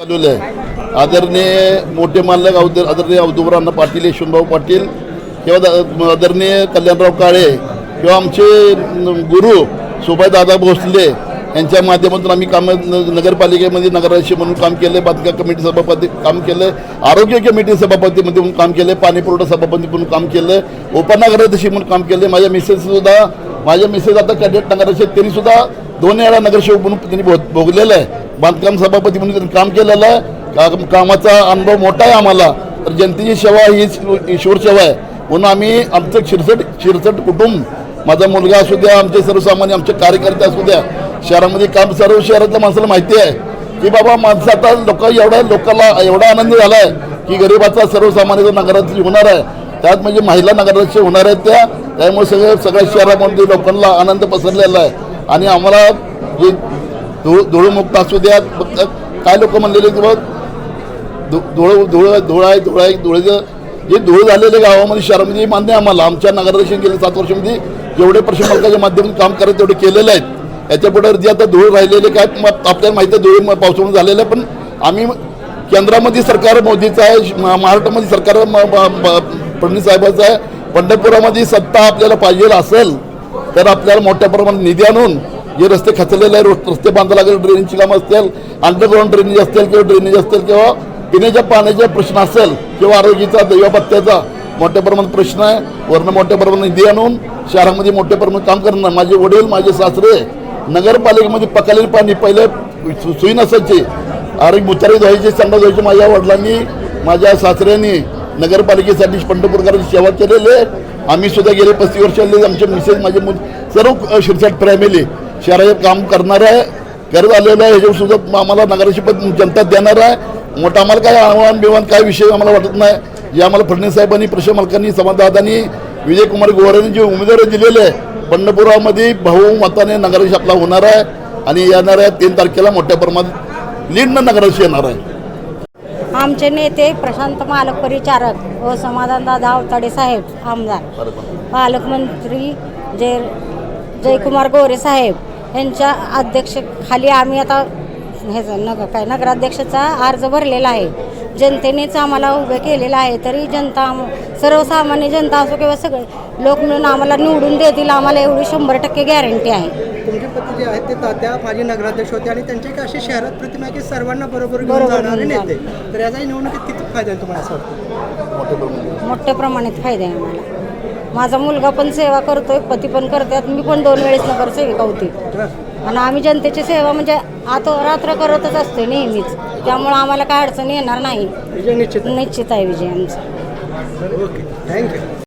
चालवलं आहे आदरणीय मोठे मालक औदर आदरणीय औदुबराव पाटील यशवंतभाऊ पाटील किंवा आदरणीय कल्याणराव काळे किंवा आमचे गुरु सुभायदादा भोसले यांच्या माध्यमातून आम्ही काम न- नगरपालिकेमध्ये नगराध्यक्ष म्हणून काम केले बांधकाम कमिटी सभापती काम केलं आरोग्य कमिटी सभापतीमध्ये म्हणून काम केलं पाणी पुरवठा सभापती म्हणून काम केलं उपनगराध्यक्ष म्हणून काम केले माझ्या मिसेस सुद्धा माझ्या मिसेस आता कॅडेट नगराध्यक्ष तरीसुद्धा सुद्धा दोन वेळा नगरसेवक म्हणून त्यांनी भो भोगलेलं आहे. बांधकाम सभापती म्हणून त्यांनी काम केलेलं आहे. का- कामाचा अनुभव मोठा आहे आम्हाला. तर जनतेची सेवा हीच ईश्वर सेवा आहे. म्हणून आम्ही आमचं शिरसट शिरसट कुटुंब माझा मुलगा असू द्या आमचे सर्वसामान्य आमचे कार्यकर्ते असू द्या शहरामध्ये काम सर्व शहरातल्या माणसाला माहिती आहे की बाबा माणसं आता लोक एवढ्या लोकांना एवढा आनंद झाला आहे की गरिबाचा सर्वसामान्य नगराध्यक्ष होणार आहे. त्यात म्हणजे महिला नगराध्यक्ष होणार आहेत त्या. त्यामुळे सगळ्या सगळ्या शहरामध्ये लोकांना आनंद पसरलेला आहे. आणि आम्हाला जे धुळ धुळमुक्त असू द्या फक्त काय लोक म्हणलेले की बघ धु- धुळ धुळ धुळ आहे धुळ आहे धुळेचं जे धुळ झालेले गावामध्ये शहरामध्ये मान्य आम्हाला. आमच्या नगरदर्शन गेल्या सात वर्षामध्ये जेवढे प्रश्न मालकाच्या माध्यमातून काम करत तेवढे केलेले आहेत. याच्यापुढे जे आता धुळ राहिलेले काय मग आपल्याला माहिती आहे धुळे पावसामुळे झालेलं आहे पण आम्ही केंद्रामध्ये सरकार मोदीचं आहे महाराष्ट्रामध्ये सरकार फडणवीस साहेबाचं आहे. पंढरपुरामध्ये सत्ता आपल्याला पाहिजे असेल तर आपल्याला मोठ्या प्रमाणात निधी आणून जे रस्ते खचलेले आहे रोड- रस्ते बांधायला लागेल ड्रेनेजची कामं असतील अंडरग्राऊंड ड्रेनेज असतील किंवा ड्रेनेज असतील किंवा पिण्याच्या पाण्याचा प्रश्न असेल किंवा आरोग्याचा दैवपत्याचा मोठ्या प्रमाणात प्रश्न आहे. वरनं मोठ्या प्रमाणात निधी आणून शहरामध्ये मोठ्या प्रमाणात काम करणं. माझे वडील माझे सासरे नगरपालिकेमध्ये पकालेले पाणी पहिले सु- सुई नसायची. आरोग्य मुचारी धुवायचे संडा धुवायचे. माझ्या वडिलांनी माझ्या सासऱ्यांनी नगरपालिकेसाठी पंढरपूरकरांची सेवा केलेली आहे. आम्ही सुद्धा गेले पस्तीस वर्षाले आमचे मिसेस माझे मुल सर्व शिरसाट फॅमिली शहराचे काम करणार आहे. करत आलेलं आहे. ह्याच्यावर सुद्धा आम्हाला नगराची पद जनता देणार आहे. मोठं आम्हाला काय आव्हान बिव्हान काय विषय आम्हाला वाटत नाही. जे आम्हाला फडणवीस साहेबांनी प्रश्न मालकांनी समाजदादांनी विजयकुमार गोवारांनी जे उमेदवार दिलेले आहे पंढरपुरामध्ये मताने नगराशी आपला होणार आहे. आणि येणाऱ्या तीन तारखेला मोठ्या प्रमाणात लीडनं नगराशी येणार आहे. आमचे नेते प्रशांत मालक परिचारक व समाधानदादा अवताडे साहेब आमदार. पालकमंत्री जय जयकुमार गोरे साहेब यांच्या अध्यक्षखाली आम्ही आता ह्याचा नगर काय नगराध्यक्षाचा अर्ज भरलेला आहे. जनतेनेच आम्हाला उभे केलेलं आहे तरी जनता सर्वसामान्य जनता असो किंवा सगळे लोक मिळून आम्हाला निवडून देतील आम्हाला एवढी शंभर टक्के गॅरंटी आहे. तुमचे पती जे आहेत ते तात्या माजी नगराध्यक्ष होते आणि त्यांची एक अशी शहरात प्रतिमा आहे की सर्वांना बरोबर घेऊन बरोबर जाणारे घेऊन नेते. तर याचा निवडणुकीत किती फायदा आहे तुम्हाला असं वाटतं? मोठ्या प्रमाणात. फायदा आहे आम्हाला. माझा मुलगा पण सेवा करतोय पती पण करतात मी पण दोन वेळेस नगरसेविका होती. आणि आम्ही जनतेची सेवा म्हणजे आता रात्र करतच असते नेहमीच. त्यामुळे आम्हाला काय अडचण येणार नाही. विजय निश्चित निश्चित आहे विजय आमचा. Okay, thank you.